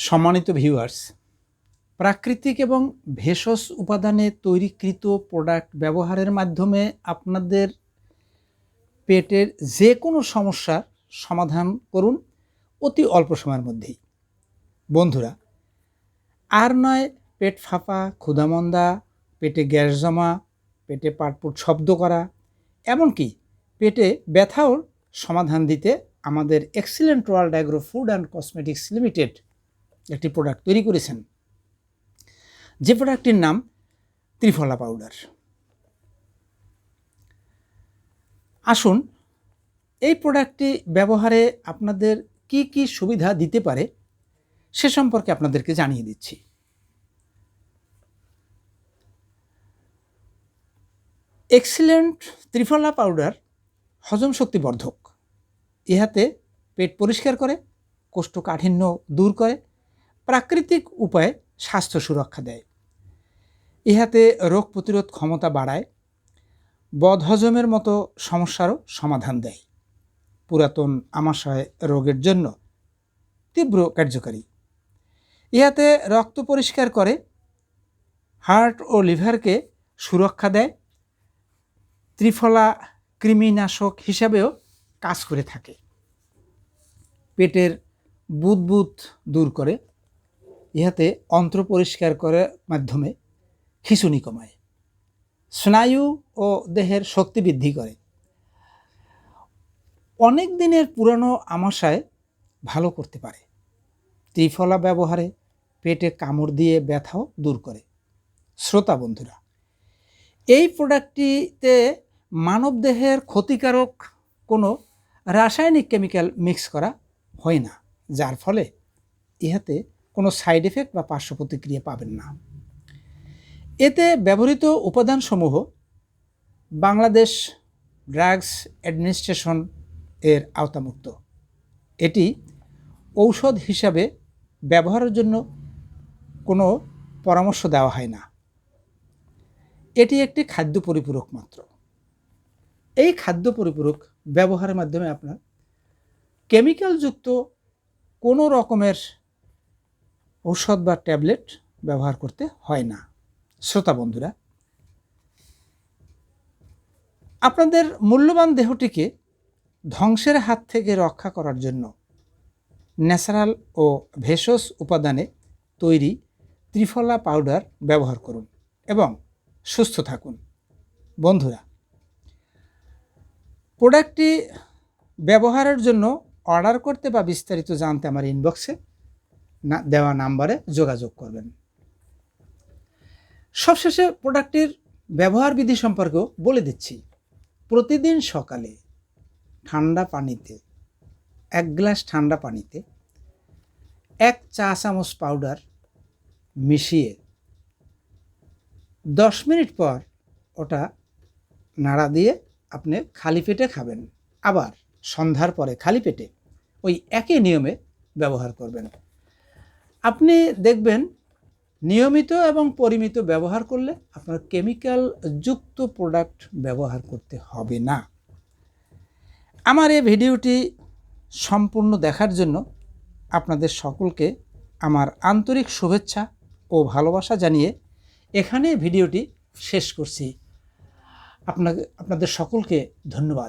সম্মানিত ভিউয়ার্স প্রাকৃতিক এবং ভেষজ উপাদানে তৈরিকৃত প্রোডাক্ট ব্যবহারের মাধ্যমে আপনাদের পেটের যে কোনো সমস্যার সমাধান করুন অতি অল্প সময়ের মধ্যেই। বন্ধুরা, আর নয় পেট ফাঁপা, ক্ষুধামন্দা, পেটে গ্যাস জমা, পেটে পাটপুট শব্দ করা, এমনকি পেটে ব্যথাও সমাধান দিতে আমাদের Excellent World Agro Food and Cosmetics Limited একটি প্রোডাক্ট তৈরি করেছেন। যে প্রোডাক্টটির নাম ত্রিফলা পাউডার আসুন, এই প্রোডাক্টটি ব্যবহারে আপনাদের কি কি সুবিধা দিতে পারে সে সম্পর্কে আপনাদেরকে জানিয়ে দিচ্ছি। এক্সিলেন্ট ত্রিফলা পাউডার হজম শক্তি বর্ধক ইহাতে পেট পরিষ্কার করে, কোষ্ঠকাঠিন্য দূর করে প্রাকৃতিক উপায়ে স্বাস্থ্য সুরক্ষা দেয়। ইহাতে রোগ প্রতিরোধ ক্ষমতা বাড়ায়, বদহজমের মতো সমস্যারও সমাধান দেয়। পুরাতন আমাশয় রোগের জন্য তীব্র কার্যকারী। ইহাতে রক্ত পরিষ্কার করে, হার্ট ও লিভারকে সুরক্ষা দেয়, ত্রিফলা কৃমিনাশক হিসাবেও কাজ করে থাকে। পেটের বুদবুদ দূর করে ইহাতে অন্ত্র পরিষ্কার করার মাধ্যমে খিঁচুনি কমায়। স্নায়ু ও দেহের শক্তি বৃদ্ধি করে। অনেক দিনের পুরানো আমাশায় ভালো করতে পারে। ত্রিফলা ব্যবহারে পেটে কামড় দিয়ে ব্যথাও দূর করে। শ্রোতা বন্ধুরা, এই প্রোডাক্টটিতে মানবদেহের ক্ষতিকারক কোনো রাসায়নিক কেমিক্যাল মিক্স করা হয় না। যার ফলে ইহাতে কোনো সাইড এফেক্ট বা পার্শ্ব প্রতিক্রিয়া পাবেন না। এতে ব্যবহৃত উপাদানসমূহ বাংলাদেশ ড্রাগস অ্যাডমিনিস্ট্রেশন এর আওতামুক্ত। এটি ঔষধ হিসাবে ব্যবহারের জন্য কোনো পরামর্শ দেওয়া হয় না। এটি একটি খাদ্য পরিপূরক মাত্র। এই খাদ্য পরিপূরক ব্যবহারের মাধ্যমে আপনার কেমিক্যালযুক্ত কোনো রকমের ঔষধ বা ট্যাবলেট ব্যবহার করতে হয় না। শ্রোতা বন্ধুরা, আপনাদের মূল্যবান দেহটিকে ধ্বংসের হাত থেকে রক্ষা করার জন্য ন্যাচারাল ও ভেষজ উপাদানে তৈরি ত্রিফলা পাউডার ব্যবহার করুন এবং সুস্থ থাকুন। বন্ধুরা, প্রোডাক্টটি ব্যবহারের জন্য অর্ডার করতে বা বিস্তারিত জানতে আমার ইনবক্সে না, দেওয়া নাম্বারে যোগাযোগ করবেন। সবশেষে প্রোডাক্টটির ব্যবহার বিধি সম্পর্কেও বলে দিচ্ছি। প্রতিদিন সকালে ঠান্ডা পানিতে, এক গ্লাস ঠান্ডা পানিতে এক চা চামচ পাউডার মিশিয়ে দশ মিনিট পর ওটা নাড়া দিয়ে আপনি খালি পেটে খাবেন। আবার সন্ধ্যার পরে খালি পেটে ওই একই নিয়মে ব্যবহার করবেন। আপনি দেখবেন নিয়মিত এবং পরিমিত ব্যবহার করলে আপনার কেমিক্যাল যুক্ত প্রোডাক্ট ব্যবহার করতে হবে না। আমার এই ভিডিওটি সম্পূর্ণ দেখার জন্য আপনাদের সকলকে আমার আন্তরিক শুভেচ্ছা ও ভালোবাসা জানিয়ে এখানে ভিডিওটি শেষ করছি। আপনাকে, আপনাদের সকলকে ধন্যবাদ।